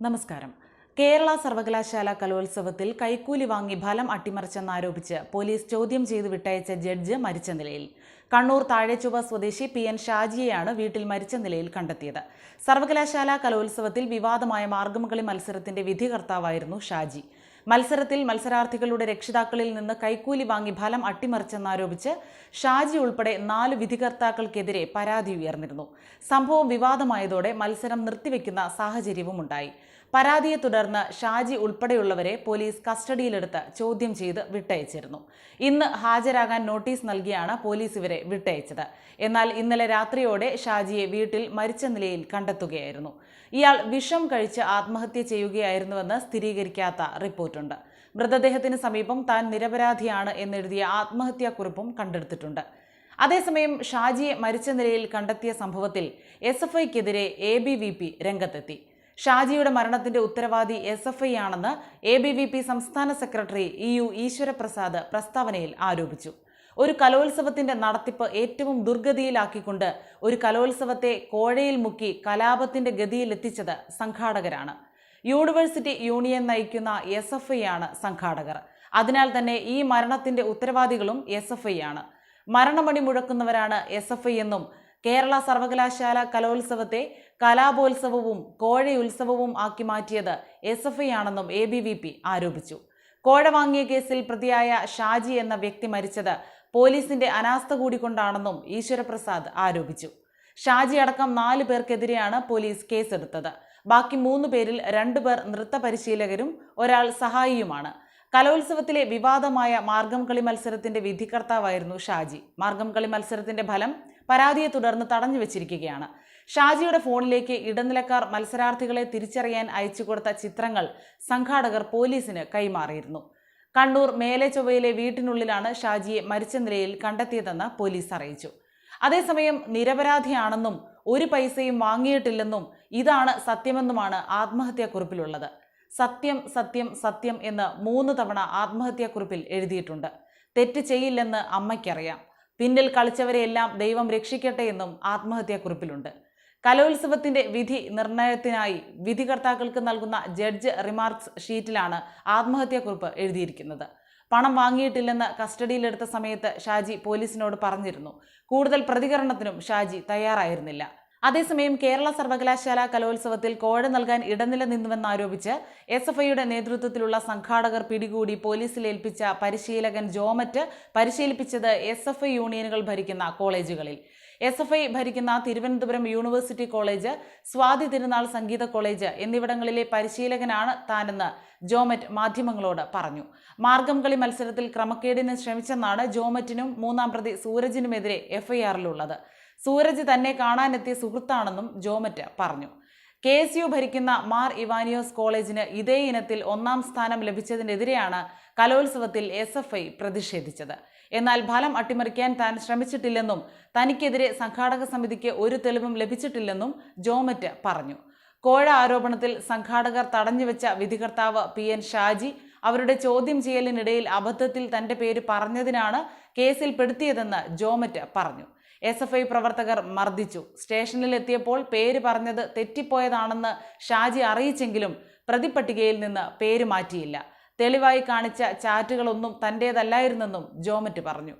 നമസ്കാരം. കേരള സർവകലാശാല കലോത്സവത്തിൽ കൈക്കൂലി വാങ്ങി ഫലം അട്ടിമറിച്ചെന്നാരോപിച്ച് പോലീസ് ചോദ്യം ചെയ്ത് വിട്ടയച്ച ജഡ്ജ് മരിച്ച നിലയിൽ. കണ്ണൂർ താഴെച്ചുവ സ്വദേശി പി എൻ ഷാജിയെയാണ് വീട്ടിൽ മരിച്ച നിലയിൽ കണ്ടെത്തിയത്. സർവകലാശാല കലോത്സവത്തിൽ വിവാദമായ മാർഗംകളി മത്സരത്തിന്റെ വിധികർത്താവായിരുന്നു ഷാജി. മത്സരത്തിൽ മത്സരാർത്ഥികളുടെ രക്ഷിതാക്കളിൽ നിന്ന് കൈക്കൂലി വാങ്ങി ഫലം അട്ടിമറിച്ചെന്നാരോപിച്ച് ഷാജി ഉൾപ്പെടെ നാല് വിധികർത്താക്കൾക്കെതിരെ പരാതി ഉയർന്നിരുന്നു. സംഭവം വിവാദമായതോടെ മത്സരം നിർത്തിവെക്കുന്ന സാഹചര്യവുമുണ്ടായി. പരാതിയെ തുടർന്ന് ഷാജി ഉൾപ്പെടെയുള്ളവരെ പോലീസ് കസ്റ്റഡിയിലെടുത്ത് ചോദ്യം ചെയ്ത് വിട്ടയച്ചിരുന്നു. ഇന്ന് ഹാജരാകാൻ നോട്ടീസ് നൽകിയാണ് പോലീസ് ഇവരെ വിട്ടയച്ചത്. എന്നാൽ ഇന്നലെ രാത്രിയോടെ ഷാജിയെ വീട്ടിൽ മരിച്ച നിലയിൽ കണ്ടെത്തുകയായിരുന്നു. ഇയാൾ വിഷം കഴിച്ച് ആത്മഹത്യ ചെയ്യുകയായിരുന്നുവെന്ന് സ്ഥിരീകരിക്കാത്ത റിപ്പോർട്ടുണ്ട് മൃതദേഹത്തിന് സമീപം താൻ നിരപരാധിയാണ് എന്നെഴുതിയ ആത്മഹത്യാക്കുറിപ്പും കണ്ടെടുത്തിട്ടുണ്ട്. അതേസമയം ഷാജിയെ മരിച്ച നിലയിൽ കണ്ടെത്തിയ സംഭവത്തിൽ എസ് എഫ് ഐക്കെതിരെ എ ബി വി പി രംഗത്തെത്തി. ഷാജിയുടെ മരണത്തിന്റെ ഉത്തരവാദി എസ് എഫ് ഐ ആണെന്ന് എ ബി വി പി സംസ്ഥാന സെക്രട്ടറി ഇ യു ഈശ്വരപ്രസാദ് പ്രസ്താവനയിൽ ആരോപിച്ചു. ഒരു കലോത്സവത്തിന്റെ നടത്തിപ്പ് ഏറ്റവും ദുർഗതിയിലാക്കിക്കൊണ്ട് ഒരു കലോത്സവത്തെ കോഴയിൽ മുക്കി കലാപത്തിന്റെ ഗതിയിലെത്തിച്ചത് സംഘാടകരാണ്. യൂണിവേഴ്സിറ്റി യൂണിയൻ നയിക്കുന്ന എസ് എഫ് ഐ ആണ് സംഘാടകർ. അതിനാൽ തന്നെ ഈ മരണത്തിന്റെ ഉത്തരവാദികളും എസ് എഫ് ഐ ആണ്. മരണമണി മുഴക്കുന്നവരാണ് എസ് എഫ് ഐ എന്നും കേരള സർവകലാശാല കലോത്സവത്തെ കലാപോത്സവവും കോഴയുത്സവവും ആക്കി മാറ്റിയത് എസ് എഫ് ഐ ആണെന്നും എ ബി വി പി ആരോപിച്ചു. കോഴ വാങ്ങിയ കേസിൽ പ്രതിയായ ഷാജി എന്ന വ്യക്തി മരിച്ചത് പോലീസിന്റെ അനാസ്ഥ കൂടിക്കൊണ്ടാണെന്നും ഈശ്വരപ്രസാദ് ആരോപിച്ചു. ഷാജി അടക്കം നാല് പേർക്കെതിരെയാണ് പോലീസ് കേസെടുത്തത്. ബാക്കി മൂന്ന് പേരിൽ രണ്ടുപേർ നൃത്ത പരിശീലകരും ഒരാൾ സഹായിയുമാണ്. കലോത്സവത്തിലെ വിവാദമായ മാർഗം കളി മത്സരത്തിന്റെ വിധികർത്താവായിരുന്നു ഷാജി. മാർഗം കളി മത്സരത്തിന്റെ ഫലം പരാതിയെ തുടർന്ന് തടഞ്ഞു വെച്ചിരിക്കുകയാണ്. ഷാജിയുടെ ഫോണിലേക്ക് ഇടനിലക്കാർ മത്സരാർത്ഥികളെ തിരിച്ചറിയാൻ അയച്ചു കൊടുത്ത ചിത്രങ്ങൾ സംഘാടകർ പോലീസിന് കൈമാറിയിരുന്നു. കണ്ണൂർ മേലെ ചൊവ്വയിലെ വീട്ടിനുള്ളിലാണ് ഷാജിയെ മരിച്ച നിലയിൽ കണ്ടെത്തിയതെന്ന് പോലീസ് അറിയിച്ചു. അതേസമയം നിരപരാധിയാണെന്നും ഒരു പൈസയും വാങ്ങിയിട്ടില്ലെന്നും ഇതാണ് സത്യമെന്നുമാണ് ആത്മഹത്യാക്കുറിപ്പിലുള്ളത്. സത്യം സത്യം സത്യം എന്ന് മൂന്ന് തവണ ആത്മഹത്യാക്കുറിപ്പിൽ എഴുതിയിട്ടുണ്ട്. തെറ്റ് ചെയ്യില്ലെന്ന് അമ്മയ്ക്കറിയാം. പിന്നിൽ കളിച്ചവരെയെല്ലാം ദൈവം രക്ഷിക്കട്ടെ എന്നും ആത്മഹത്യാക്കുറിപ്പിലുണ്ട്. കലോത്സവത്തിന്റെ വിധി നിർണയത്തിനായി വിധികർത്താക്കൾക്ക് നൽകുന്ന ജഡ്ജ് റിമാർക്സ് ഷീറ്റിലാണ് ആത്മഹത്യാക്കുറിപ്പ് എഴുതിയിരിക്കുന്നത്. പണം വാങ്ങിയിട്ടില്ലെന്ന് കസ്റ്റഡിയിലെടുത്ത സമയത്ത് ഷാജി പോലീസിനോട് പറഞ്ഞിരുന്നു. കൂടുതൽ പ്രതികരണത്തിനും ഷാജി തയ്യാറായിരുന്നില്ല. അതേസമയം കേരള സർവകലാശാല കലോത്സവത്തിൽ കോഴ നൽകാൻ ഇടനില നിന്നുവെന്നാരോപിച്ച് എസ് എഫ് ഐയുടെ നേതൃത്വത്തിലുള്ള സംഘാടകർ പിടികൂടി പോലീസിൽ ഏൽപ്പിച്ച പരിശീലകൻ ജോമറ്റ് പരിശീലിപ്പിച്ചത് എസ് എഫ് ഐ യൂണിയനുകൾ ഭരിക്കുന്ന കോളേജുകളിൽ. എസ് എഫ് ഐ ഭരിക്കുന്ന തിരുവനന്തപുരം യൂണിവേഴ്സിറ്റി കോളേജ് സ്വാതി തിരുനാൾ സംഗീത കോളേജ് എന്നിവിടങ്ങളിലെ പരിശീലകനാണ് താനെന്ന് ജോമറ്റ് മാധ്യമങ്ങളോട് പറഞ്ഞു. മാർഗം കളി മത്സരത്തിൽ ക്രമക്കേടിന് ശ്രമിച്ചെന്നാണ് ജോമറ്റിനും മൂന്നാം പ്രതി സൂരജിനുമെതിരെ എഫ്ഐആറിലുള്ളത് സൂരജ് തന്നെ കാണാനെത്തിയ സുഹൃത്താണെന്നും ജോമറ്റ് പറഞ്ഞു. കെ എസ് യു ഭരിക്കുന്ന മാർ ഇവാനിയോസ് കോളേജിന് ഇതേ ഇനത്തിൽ ഒന്നാം സ്ഥാനം ലഭിച്ചതിനെതിരെയാണ് കലോത്സവത്തിൽ എസ് എഫ് ഐ പ്രതിഷേധിച്ചത്. എന്നാൽ ഫലം അട്ടിമറിക്കാൻ താൻ ശ്രമിച്ചിട്ടില്ലെന്നും തനിക്കെതിരെ സംഘാടക സമിതിക്ക് ഒരു തെളിവും ലഭിച്ചിട്ടില്ലെന്നും ജോമറ്റ് പറഞ്ഞു. കോഴ ആരോപണത്തിൽ സംഘാടകർ തടഞ്ഞുവെച്ച വിധികർത്താവ് പി എൻ ഷാജി അവരുടെ ചോദ്യം ചെയ്യലിനിടയിൽ അബദ്ധത്തിൽ തന്റെ പേര് പറഞ്ഞതിനാണ് കേസിൽ പെടുത്തിയതെന്ന് ജോമറ്റ് പറഞ്ഞു. എസ് എഫ് ഐ പ്രവർത്തകർ മർദ്ദിച്ചു. സ്റ്റേഷനിലെത്തിയപ്പോൾ പേര് പറഞ്ഞത് തെറ്റിപ്പോയതാണെന്ന് ഷാജി അറിയിച്ചെങ്കിലും പ്രതിപട്ടികയിൽ നിന്ന് പേര് മാറ്റിയില്ല. തെളിവായി കാണിച്ച ചാറ്റുകളൊന്നും തന്റേതല്ലായിരുന്നെന്നും ജോമറ്റ് പറഞ്ഞു.